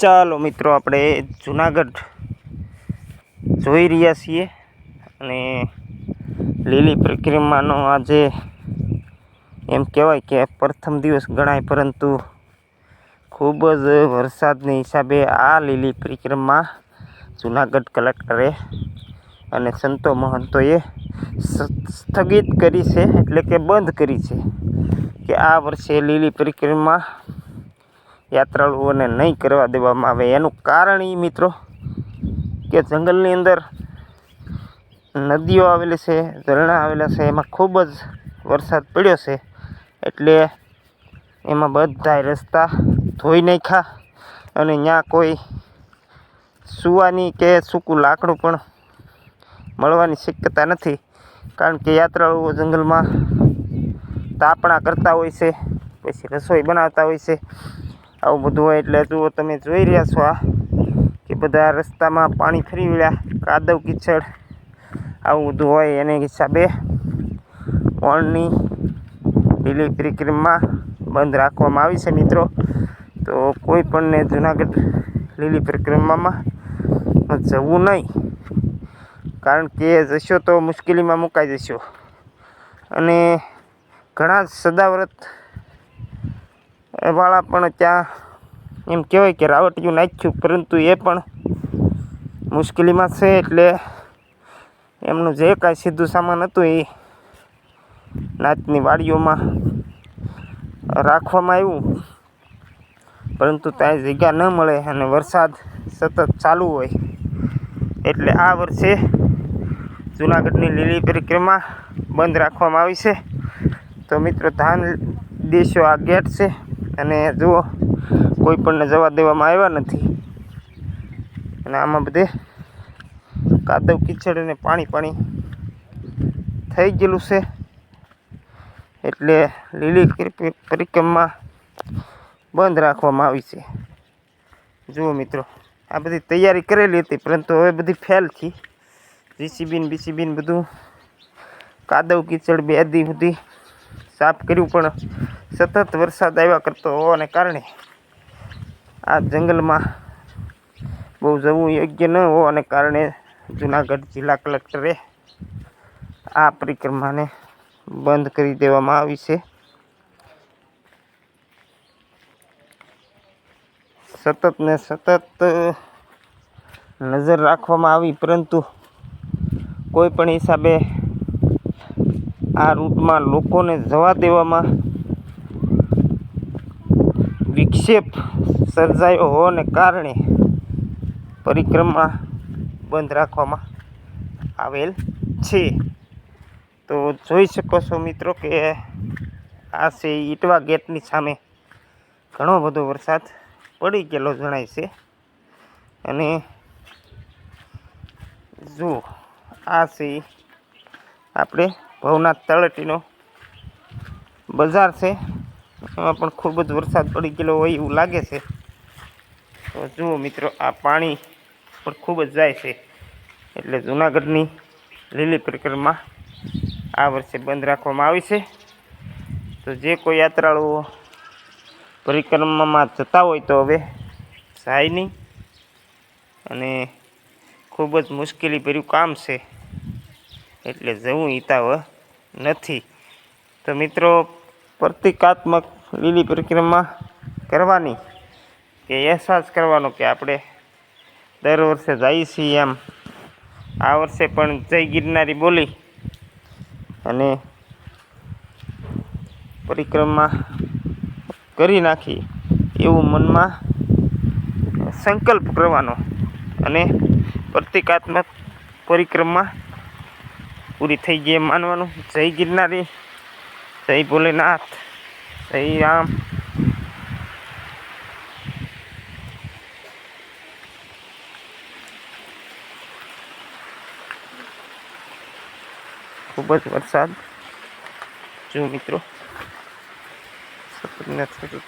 ચાલો મિત્રો, આપણે જુનાગઢ જોઈ રહ્યા છીએ અને લીલી પરિક્રમાનો આજે એમ કહેવાય કે પ્રથમ દિવસ ગણાય, પરંતુ ખૂબ જ વરસાદને હિસાબે આ લીલી પરિક્રમા જુનાગઢ કલેક્ટરે અને સંતો મહંતોએ સ્થગિત કરી છે, એટલે કે બંધ કરી છે કે આ વર્ષે લીલી પરિક્રમા યાત્રાળુઓને નહીં કરવા દેવામાં આવે. એનું કારણ એ મિત્રો કે જંગલની અંદર નદીઓ આવેલી છે, ઝરણા આવેલા છે, એમાં ખૂબ જ વરસાદ પડ્યો છે. એટલે એમાં બધાય રસ્તા ધોઈ નાખ્યા અને ત્યાં કોઈ સુવાની કે સૂકું લાકડું પણ મળવાની શક્યતા નથી. કારણ કે યાત્રાળુઓ જંગલમાં તાપણા કરતા હોય છે, પછી રસોઈ બનાવતા હોય છે. આવું બધું હોય એટલે જુઓ તમે જોઈ રહ્યા છો આ, કે બધા રસ્તામાં પાણી ફરી વળ્યા. કાદવ કીચડ આવું બધું હોય એને હિસાબે ઓણની લીલી પરિક્રમા બંધ રાખવામાં આવી છે મિત્રો. તો કોઈ પણને જુનાગઢ લીલી પરિક્રમામાં જવું નહીં. કારણ કે જશો તો મુશ્કેલીમાં મુકાઈ જશો. અને ઘણા સદાવ્રત વાળા પણ ત્યાં એમ કહેવાય કે રાવટિયું નાખ્યું, પરંતુ એ પણ મુશ્કેલીમાં છે એટલે એમનું જે કાંઈ સીધું સામાન હતું એ નાચની વાડીઓમાં રાખવામાં આવ્યું. પરંતુ ત્યાં જગ્યા ન મળે અને વરસાદ સતત ચાલુ હોય. એટલે આ વર્ષે જુનાગઢની લીલી પરિક્રમા બંધ રાખવામાં આવી છે. તો મિત્રો, ધાન દેશો આ ગેટ છે. અને જુઓ, કોઈ પણને જવા દેવામાં આવ્યા નથી. અને આમાં બધે કાદવ કીચડ અને પાણી પાણી થઈ ગયેલું છે. એટલે લીલી પરિ- પરિક્રમા બંધ રાખવામાં આવી છે. જુઓ મિત્રો, આ બધી તૈયારી કરેલી હતી, પરંતુ હવે બધી ફેલ થઈ. જીસીબીન, બીસીબીન બધું કાદવ કીચડ બે દી સુધી સાફ કર્યું પણ સતત વરસાદ આવ્યા કરતો હોવાને કારણે આ જંગલમાં બહુ જવું યોગ્ય ન હોવાને કારણે જુનાગઢ જિલ્લા કલેક્ટરે આ પરિક્રમાને બંધ કરી દેવામાં આવી છે. સતત ને સતત નજર રાખવામાં આવી, પરંતુ કોઈ પણ હિસાબે આ રૂટમાં લોકોને જવા દેવામાં વિક્ષેપ સર્જાયો હોવાને કારણે પરિક્રમા બંધ રાખવામાં આવેલ છે. તો જોઈ શકો છો મિત્રો કે આ છે ઈટવા ગેટની સામે ઘણો બધો વરસાદ પડી ગયેલો જણાય છે. અને જુઓ આ છે આપણે ભવનાથ તળેટીનો બજાર છે. એમાં પણ ખૂબ જ વરસાદ પડી ગયેલો હોય એવું લાગે છે. તો જુઓ મિત્રો, આ પાણી પણ ખૂબ જ જાય છે. એટલે જુનાગઢની લીલી પરિક્રમા આ વર્ષે બંધ રાખવામાં આવી છે. તો જે કોઈ યાત્રાળુઓ પરિક્રમામાં જતા હોય તો હવે જાય નહીં. અને ખૂબ જ મુશ્કેલી ભર્યું કામ છે. એટલે જવું હિતાવ નથી. તો મિત્રો પ્રતિકાત્મક લીલી પરિક્રમા કરવાની કે અહેસાસ કરવાનો કે આપણે દર વર્ષે જઈએ છીએ એમ. આ વર્ષે પણ જય ગિરનારી બોલી અને પરિક્રમા કરી નાખી એવું મનમાં સંકલ્પ કરવાનો અને પ્રતિકાત્મક પરિક્રમા પૂરી થઈ ગઈ માનવાનું. જય ગિરનારી. જય ભોલેનાથ જય રામ ખૂબ જ વરસાદ. જો મિત્રો સપોર્ટ નથી તો